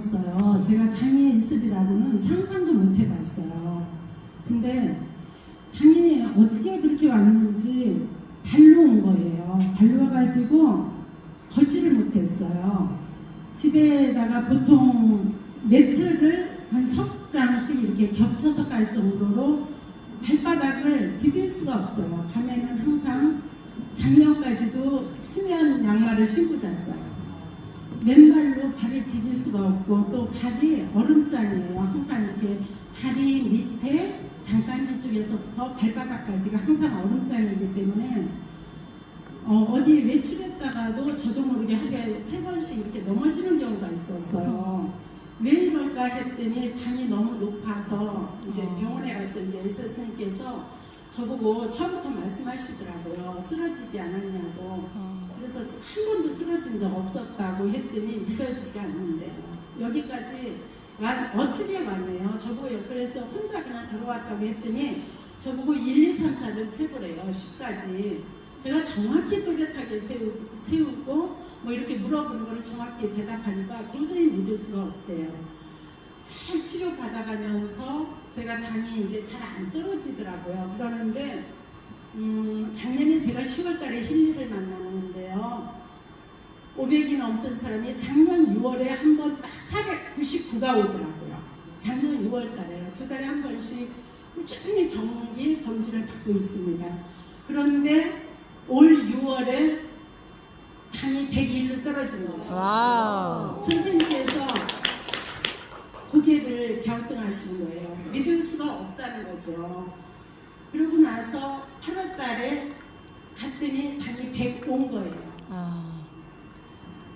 넘었어요. 제가 당에 있으리라고는 상상도 못 해봤어요. 근데 당이 어떻게 그렇게 왔는지 발로 온 거예요. 발로 와가지고 걷지를 못했어요. 집에다가 보통 매트를 한 석 장씩 이렇게 겹쳐서 깔 정도로 발바닥을 디딜 수가 없어요. 밤에는 항상 작년까지도 치면 양말을 신고 잤어요. 맨발로 발을 디질 수가 없고 또 발이 얼음장이에요. 항상 이렇게 다리 밑에 장단지 쪽에서부터 발바닥까지가 항상 얼음장이기 때문에 어, 디 외출했다가도 저도 모르게 하루에 세 번씩 이렇게 넘어지는 경우가 있었어요. 왜 이럴까 했더니 당이 너무 높아서 이제 어. 병원에 가서 이제 의사 선생님께서 저보고 처음부터 말씀하시더라고요. 쓰러지지 않았냐고. 어. 그래서 한 번도 쓰러진 적 없었다고 했더니 믿어지지가 않는데요. 여기까지 와, 어떻게 왔네요. 저보고 옆에서 혼자 그냥 들어왔다고 했더니 저보고 1, 2, 3, 4를 세보래요. 10까지. 제가 정확히 또렷하게 세우, 세우고 뭐 이렇게 물어보는 거를 정확히 대답하니까 도저히 믿을 수가 없대요. 잘 치료받아가면서 제가 당이 이제 잘 안 떨어지더라고요. 그러는데 음, 작년에 제가 10월달에 힐리를 만나는데요. 500이 넘던 사람이 작년 6월에 한 번 딱 499가 오더라고요. 작년 6월달에 두 달에 한 번씩 꾸준히 정기 검진을 받고 있습니다. 그런데 올 6월에 당이 101로 떨어진 거예요. 와우. 선생님께서 고개를 갸우뚱하신 거예요. 믿을 수가 없다는 거죠. 그러고 나서 8월 달에 갔더니 당이 100온 거예요. 아.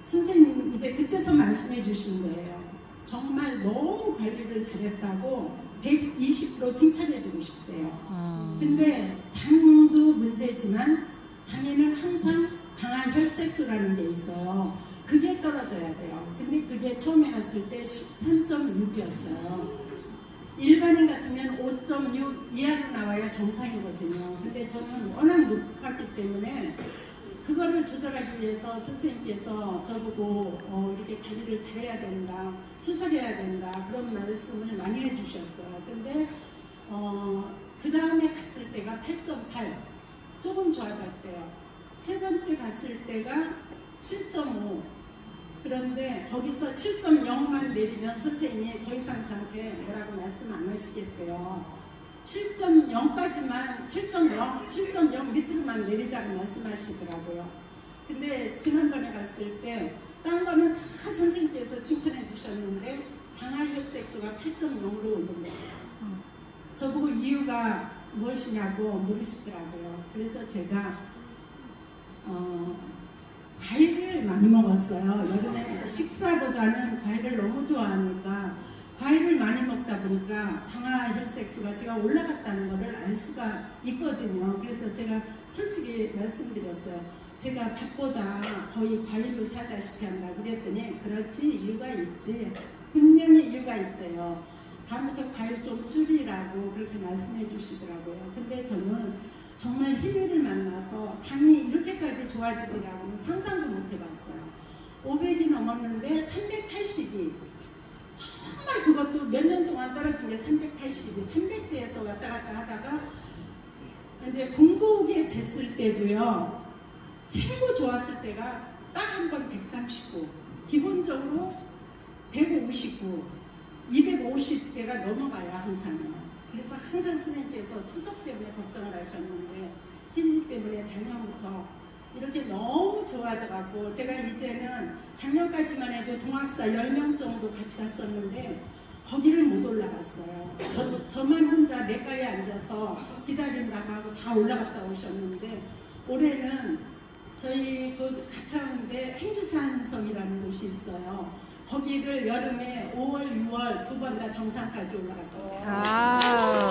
선생님 이제 그때서 말씀해 주신 거예요. 정말 너무 관리를 잘했다고 120% 칭찬해 주고 싶대요. 아. 근데 당도 문제지만 당에는 항상 당한 혈색소라는 게 있어요. 그게 떨어져야 돼요. 근데 그게 처음에 갔을 때 13.6이었어요. 일반인 같으면 5.6 이하로 나와야 정상이거든요. 근데 저는 워낙 높았기 때문에 그거를 조절하기 위해서 선생님께서 저보고 어, 이렇게 관리를 잘해야 된다, 추석해야 된다 그런 말씀을 많이 해주셨어요. 근데 어, 그 다음에 갔을 때가 8.8 조금 좋아졌대요. 세 번째 갔을 때가 7.5 그런데 거기서 7.0만 내리면 선생님이 더 이상 저한테 뭐라고 말씀 안 하시겠대요. 7.0까지만 7.0, 7.0 밑으로만 내리자고 말씀하시더라고요. 근데 지난번에 갔을 때 딴 거는 다 선생님께서 칭찬해 주셨는데 당할 혈색소가 8.0으로 오른 거예요. 저보고 이유가 무엇이냐고 물으시더라고요. 그래서 제가 어, 많이 먹었어요. 여름에 식사보다는 과일을 너무 좋아하니까 과일을 많이 먹다 보니까 당화 혈색소가 제가 올라갔다는 것을 알 수가 있거든요. 그래서 제가 솔직히 말씀드렸어요. 제가 밥보다 거의 과일로 살다시피 한다 그랬더니 그렇지 이유가 있지. 분명히 이유가 있대요. 다음부터 과일 좀 줄이라고 그렇게 말씀해 주시더라고요. 근데 저는 정말 희미를 만나서 당이 이렇게까지 좋아지리라고는 상상도 못 해봤어요. 500이 넘었는데 380이 정말 그것도 몇 년 동안 떨어진 게 380이 300대에서 왔다 갔다 하다가 이제 군복에 쟀을 때도요 최고 좋았을 때가 딱 한 번 139 기본적으로 159 250개가 넘어가요 항상요. 그래서 항상 스님께서 투석 때문에 걱정을 하셨는데 힘리 때문에 작년부터 이렇게 너무 좋아져 갖고 제가 이제는 작년까지만 해도 동학사 10명 정도 같이 갔었는데 거기를 못 올라갔어요. 저, 저만 혼자 내과에 앉아서 기다린다고 하고 다 올라갔다 오셨는데 올해는 저희 그 가차운데 행주산섬이라는 곳이 있어요. 거기를 여름에 5월, 6월 두 번 다 정상까지 올라갔다 왔어요. 아.